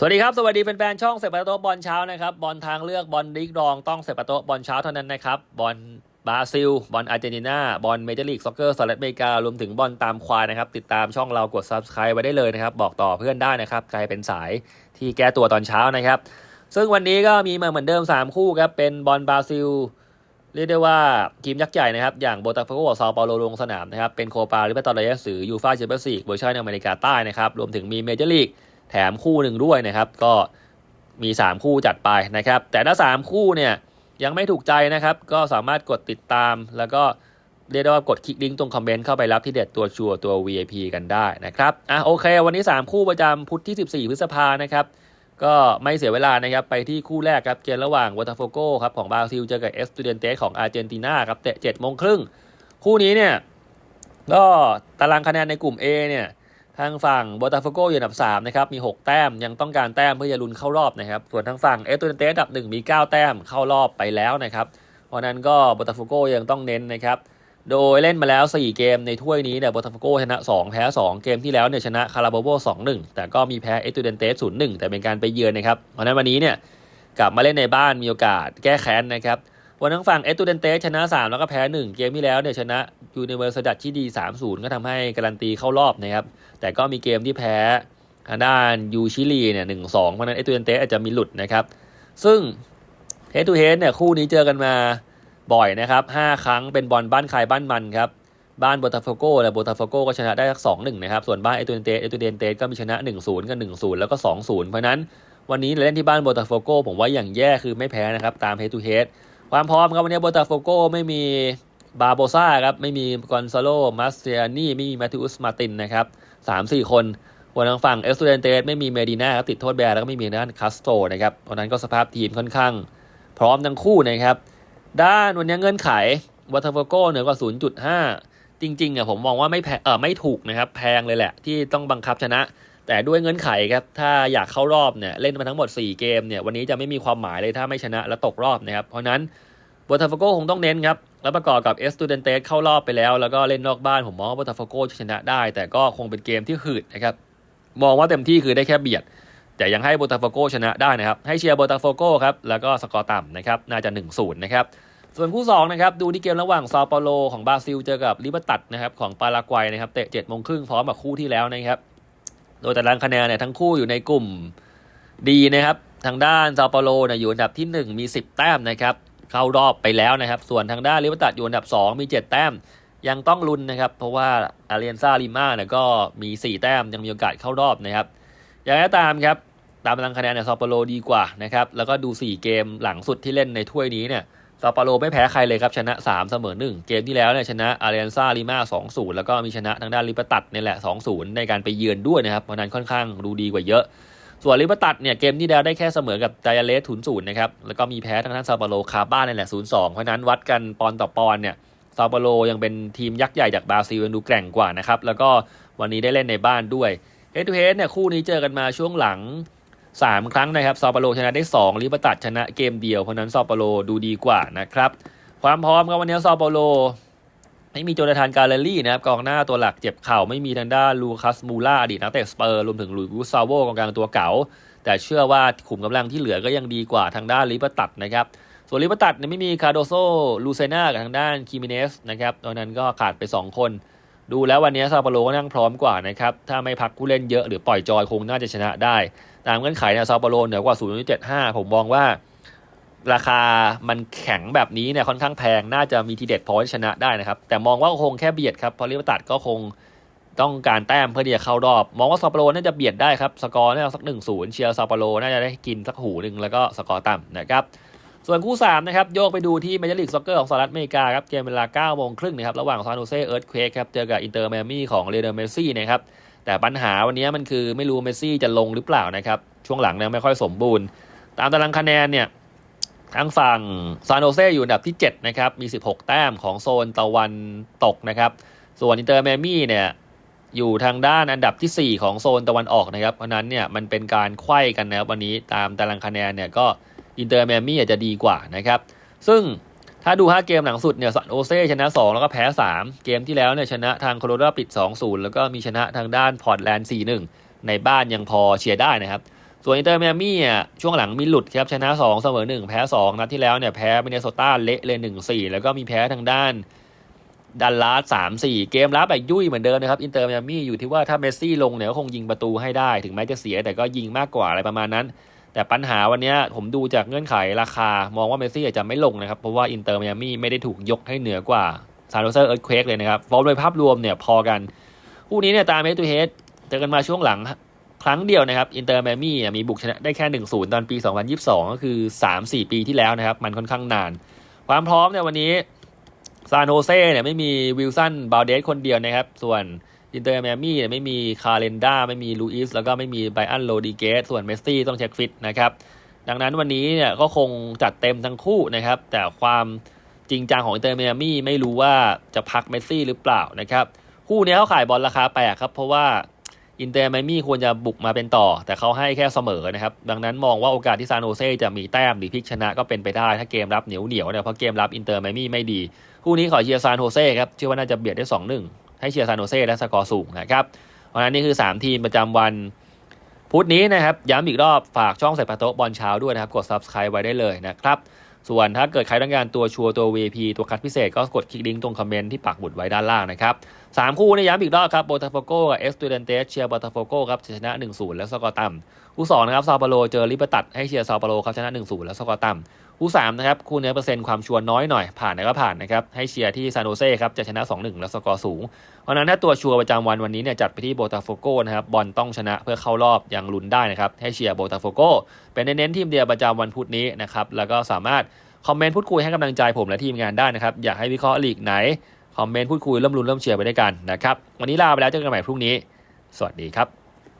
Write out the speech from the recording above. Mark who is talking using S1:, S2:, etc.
S1: สวัสดีครับ สวัสดีแฟนๆช่องเสพประโตบอลเช้านะครับ บอลทางเลือกบอลลีกรองต้องเสพประโตบอลเช้าเท่านั้นนะครับ บอลบราซิล บอลอาร์เจนตินาบอลเมเจอร์ลีกซ็อกเกอร์สหรัฐอเมริการวมถึงบอลตามควายนะครับ ติดตามช่องเรากด subscribe ไว้ได้เลยนะครับ บอกต่อเพื่อนได้นะครับ ใครเป็นสายที่แก้ตัวตอนเช้านะครับ ซึ่งวันนี้ก็มีมาเหมือนเดิม 3 คู่ครับเป็นบอลบราซิลเรียกได้ว่าทีมยักษ์ใหญ่นะครับ อย่างโบตาโฟโกซาเปาโลลงสนามนะครับเป็นโคปาลิเบตอร์เรสหรือยูฟาแชมเปี้ยนส์ลีกเวอร์ชันอเมริกาใต้นะครับรวมถึงมีเมเจอร์ลีก แถมคู่หนึ่งด้วยนะครับ ก็มี 3 คู่จัดไปนะครับ แต่ถ้า 3 คู่เนี่ยยังไม่ถูกใจนะครับ ก็สามารถกดติดตาม แล้วก็เรียกได้ว่ากดคลิกลิงก์ตรงคอมเมนต์เข้าไปรับที่เด็ดตัวชัวร์ตัว VIP กันได้นะครับอะโอเค วันนี้ 3 คู่ประจำพุธที่ 14 พฤษภานะครับก็ไม่เสียเวลานะครับ ไปที่คู่แรกครับ เกมระหว่างวอตาโฟโกครับของบราซิลเจอกับเอสตูเดนเตสของอาร์เจนตินาครับเตะ7โมงครึ่งคู่นี้เนี่ยก็ตารางคะแนนในกลุ่ม A เนี่ย ทางฝั่งบอตาโฟโกอยู่อันดับ3นะครับมี 6 แต้มยังต้องการแต้มเพื่อจะลุ้นเข้ารอบนะครับส่วนทางฝั่งเอสตูเดนเตสอันดับ 1 มี 9 แต้มเข้ารอบไปแล้วนะครับเพราะนั้นก็บอตาโฟโกยังต้องเน้นนะครับโดยเล่นมาแล้ว 4 เกมในถ้วยนี้เนี่ยบอตาโฟโกชนะ 2 แพ้ 2 เกมที่แล้วเนี่ยชนะคาราโบโบ2-1 แต่ก็มีแพ้เอสตูเดนเตส0-1 แต่เป็นการไปเยือนนะครับเพราะฉะนั้นวันนี้เนี่ยกลับมาเล่นในบ้านมีโอกาสแก้แค้นนะครับ วันทั้งฝั่งเอสตูเดนเตชนะ 3 แล้วก็แพ้ 1 เกมที่แล้วเนี่ยชนะยูนิเวอร์สดัตที่ดี 3-0 ก็ทำให้การันตีเข้ารอบนะครับ แต่ก็มีเกมที่แพ้ทางด้านยูชิลีเนี่ยหนึ่งสองเพราะนั้นเอสตูเดนเตอาจจะมีหลุดนะครับ ซึ่งเฮดทูเฮดเนี่ยคู่นี้เจอกันมาบ่อยนะครับ5ครั้งเป็นบอลบ้านใครบ้านมันครับบ้านโบตาโฟโกและโบตาโฟโกก็ชนะได้สักสองหนึ่งนะครับส่วนบ้านเอตูเดนเตเอตูเดนเตก็มีชนะ1-0กับ1-0แล้วก็2-0เพราะนั้นวันนี้เล่นที่บ้านโบตาโฟโกผมว่าอย่างแย่คือไม่แพ้นะครับตามเฮดทูเฮด ความพร้อมครับวันนี้โบตาโฟโกไม่มีบาโบซ่าครับไม่มีกอนซาโลมาสเซียนี่ไม่มีมาติอุสมาตินนะครับสามสี่คนวันทางฝั่งเอสตูเดนเตสไม่มีเมดิน่าครับติดโทษแบนแล้วก็ไม่มีด้านคาสโตนะครับเพราะนั้นก็สภาพทีมค่อนข้าง พร้อมทั้งคู่นะครับ ด้านวันนี้เงื่อนไขวัตโฟโกเหนือกว่า 0.5 จริงๆอะผมมองว่าไม่แพงเออไม่ถูกนะครับ แพงเลยแหละ ที่ต้องบังคับชนะ แต่ด้วยเงื่อนไขครับ ถ้าอยากเข้ารอบเนี่ยเล่นมาทั้งหมด 4 เกมเนี่ยวันนี้จะไม่มีความหมายเลยถ้าไม่ชนะแล้วตกรอบนะครับ เพราะนั้นวัตโฟโกคงต้องเน้นครับ แล้วประกอบกับเอสตูเดนเตสเข้ารอบไปแล้ว แล้วก็เล่นนอกบ้านผมมองว่าวัตโฟโกจะชนะได้ แต่ก็คงเป็นเกมที่หืดนะครับมองว่าเต็มที่คือได้แค่เบียด แต่ยังให้โบตาฟโกชนะได้นะครับ ให้เชียร์โบตาฟโกครับแล้วก็สกอร์ต่ำนะครับน่าจะ1-0นะครับส่วนคู่2นะครับดูที่เกมระหว่างซาเปาโลของบราซิลเจอกับลิเบตัดนะครับของปารากวัยนะครับเตะ7โมงครึ่งพร้อมกับคู่ที่แล้วนะครับ โดยตารางคะแนนเนี่ยทั้งคู่อยู่ในกลุ่มดีนะครับ ทางด้านซาเปาโลเนี่ยอยู่อันดับที่ 1 มี 10 แต้มนะครับ เข้ารอบไปแล้วนะครับ ส่วนทางด้านลิเบอร์ตัดอยู่อันดับ 2 มี 7 แต้ม ยังต้องลุ้นนะครับ เพราะว่าอาเรียนซาลิมาเนี่ยก็มี 4 แต้มยังมีโอกาสเข้ารอบนะครับ อย่างไรก็ตามครับตามตารางคะแนนเนี่ยซาเปาโลดีกว่านะครับ แล้วก็ดู 4 เกมหลังสุดที่เล่นในถ้วยนี้เนี่ย ซาปาโลไม่แพ้ใครเลยครับ ชนะ 3 เสมอ 1 เกมที่แล้วเนี่ยชนะอาเรีนซาลิมา2-0 แล้วก็มีชนะทางด้านลิปตัดนี่แหละ 2-0 ในการไปเยือนด้วยนะครับเพราะนั้นค่อนข้างดูดีกว่าเยอะ ส่วนลิปตัดเนี่ยเกมที่แล้วได้แค่เสมอกับไดอาเลส0 0นศูนย์นะครับแล้วก็มีแพ้ทางด้านซาปาโลคาบ้านนี่แหละ0-2เพราะนั้นวัดกันปอนต่อปอนเนี่ยซาปาโลยังเป็นทีมยักษ์ใหญ่จากบราซิลดูแกร่งกว่านะครับแล้วก็วันนี้ได้เล่นในบ้านด้วยเฮดทูเฮดเนี่ยคู่นี้เจอกันมาช่วงหลัง 3 ครั้งนะครับซาเปาโลชนะได้2ลิเบตัดชนะเกมเดียว เพราะนั้นซาเปาโลดูดีกว่านะครับ ความพร้อมครับวันนี้ซาเปาโลไม่มีโจนาธานการเลลี่นะครับกองหน้าตัวหลักเจ็บเข่าไม่มีทางด้านลูคัสมูล่าอดีตนักเตะสเปอร์รวมถึงลุยส์กุซาโวกองกลางตัวเก่า แต่เชื่อว่าขุมกำลังที่เหลือก็ยังดีกว่าทางด้านลิเบตัดนะครับส่วนลิเบตัดเนี่ยไม่มีคาร์โดโซลูเซนากับทางด้านคิมิเนสนะครับตอนนั้นก็ขาดไป 2 คน ดูแล้ววันนี้ซาเปาโลก็นั่งพร้อมกว่านะครับถ้าไม่พักผู้เล่นเยอะหรือปล่อยจอยคงน่าจะชนะได้ ตามเงื่อนไขเนี่ยซาเปโลเหนือกว่า 0.75 ผมมองว่า ราคามันแข็งแบบนี้เนี่ยค่อนข้างแพงน่าจะมีทีเด็ดพอที่ชนะได้นะครับ แต่มองว่าคงแค่เบียดครับเพราะลิเวอร์ตัดก็คงต้องการแต้มเพื่อที่จะเข้ารอบ มองว่าซาเปโลน่าจะเบียดได้ครับ สกอร์น่าจะสัก1-0เชียร์ซาเปโลน่าจะได้กินสักหูหนึ่งแล้วก็สกอร์ต่ำนะครับ ส่วนคู่ 3 นะครับ โยกไปดูที่เมเจอร์ลีกซ็อกเกอร์ของสหรัฐอเมริกาครับ เกมเวลา9โมงครึ่งนะครับ ระหว่างซานโฮเซเอิร์ธเควกครับ เจอกับอินเตอร์แมมี่ของเรเดอร์เมซี่นะครับ แต่ปัญหาวันนี้มันคือไม่รู้เมสซี่จะลงหรือเปล่านะครับ ช่วงหลังเนี่ยไม่ค่อยสมบูรณ์ ตามตารางคะแนนเนี่ยทางฝั่งซานโฮเซอยู่อันดับที่ 7 นะครับ มี 16 แต้มของโซนตะวันตกนะครับ ส่วนอินเตอร์แมมี่เนี่ยอยู่ทางด้านอันดับทีสี่ 4 ของโซนตะวันออกนะครับ เพราะนั้นเนี่ยมันเป็นการไขว้กันนะครับวันนี้ตามตารางคะแนนเนี่ยก็อินเตอร์แมมี่อาจจะดีกว่านะครับ ซึ่ง ถ้าดู 5 เกมหลังสุดเนี่ยซานโอเซ่ชนะ 2 แล้วก็แพ้ 3 เกมที่แล้วเนี่ยชนะทางโคโลราปิด 2-0 แล้วก็มีชนะทางด้านพอร์ตแลนด์ 4-1 ในบ้านยังพอเชียร์ได้นะครับ ส่วนอินเตอร์เมามี่อะช่วงหลังมีหลุดครับชนะ 2 เสมอ 1 แพ้ 2 นัดที่แล้วเนี่ยแพ้มินเนโซตาเละเลย 1-4 แล้วก็มีแพ้ทางด้านดันลาส3-4เกมรับแบบยุ่ยเหมือนเดิมนะครับอินเตอร์เมามี่อยู่ที่ว่าถ้าเมสซี่ลงเนี่ยก็คงยิงประตูให้ได้ถึงแม้จะเสียแต่ก็ยิงมากกว่าอะไรประมาณนั้น แต่ปัญหาวันนี้ผมดูจากเงื่อนไขราคามองว่าเมสซี่อาจจะไม่ลงนะครับ เพราะว่าอินเตอร์เมยามี่ไม่ได้ถูกยกให้เหนือกว่าซานโตเซอร์เอิร์ธเควกเลยนะครับฟอร์มโดยภาพรวมเนี่ยพอกันคู่นี้เนี่ยตามเฮดทูเฮดเจอกันมาช่วงหลังครั้งเดียวนะครับอินเตอร์แมมี่มีบุกชนะได้แค่ 1-0 ตอนปี 2022 ก็คือ 3-4 ปีที่แล้วนะครับ มันค่อนข้างนาน ความพร้อมเนี่ยวันนี้ซานโฮเซ่เนี่ยไม่มีวิลสันบาเดสคนเดียวนะครับ ส่วน อินเตอร์แมมี่เนี่ยไม่มีคาร์เรนด้าไม่มีลูอิสแล้วก็ไม่มีไบอันโรดิเกสส่วนเมสซี่ต้องเช็คฟิตนะครับ ดังนั้นวันนี้เนี่ยก็คงจัดเต็มทั้งคู่นะครับ แต่ความจริงจังของอินเตอร์แมมี่ไม่รู้ว่าจะพักเมสซี่หรือเปล่านะครับ คู่นี้เขาขายบอลราคาแปลกครับ เพราะว่าอินเตอร์ไมมี่ควรจะบุกมาเป็นต่อ แต่เขาให้แค่เสมอนะครับ ดังนั้นมองว่าโอกาสที่ซานโฮเซจะมีแต้มหรือพลิกชนะก็เป็นไปได้ ถ้าเกมรับเหนียวเหนียวๆเนี่ยเพราะเกมรับอินเตอร์ไมมี่ไม่ดี คู่นี้ขอเชียร์ซานโฮเซครับเชื่อว่าน่าจะเบียดได้2-1 ให้เชียร์ซานโฮเซ่และสกอร์สูงนะครับเพราะฉะนั้นนี่คือ 3 ทีมประจำวันพุธนี้นะครับ ย้ำอีกรอบฝากช่องใส่ปาโต๊ะบอลเช้าด้วยนะครับ กด subscribe ไว้ได้เลยนะครับ ส่วนถ้าเกิดใครต้องการตัวชัวร์ตัว VP ตัวคัดพิเศษก็กดคลิกลิงก์ตรงคอมเมนต์ที่ปักหมุดไว้ด้านล่างนะครับสามคู่เนยย้ำอีกรอบครับโบตาโฟโกกับเอสตูเดนเตสเชียร์โบตาโฟโกครับชนะ 1-0 แล้วสกอร์ต่ำ คู่สองนะครับซาเปาโลเจอริปตัดให้เชียร์ซาเปาโลครับชนะ1-0แล้วสกอร์ต่ำคู่สามนะครับคู่เนื้อเปอร์เซ็นต์ความชัวร์น้อยหน่อยผ่านก็ผ่านนะครับให้เชียร์ที่ซานโนเซ่ครับจะชนะ 2-1 แล้วสกอร์สูง เพราะฉะนั้นถ้าตัวชัวร์ประจำวันวันนี้เนี่ยจัดไปที่โบตาโฟโกนะครับบอลต้องชนะเพื่อเข้ารอบยังลุ้นได้นะครับให้เชียร์โบตาโฟโกเป็นเน้นๆทีมเดียวประจำวันพุธนี้นะครับแล้วก็สามารถคอมเมนต์พูดคุยให้กำลังใจผมและทีมงานได้นะครับอยากให้วิเคราะห์ลีกไหนคอมเมนต์พูดคุยเริ่มรุนเริ่มเชียร์ไปด้วยกันนะครับวันนี้ลาไปแล้วเจอกันใหม่พรุ่งนี้ สวัสดีครับ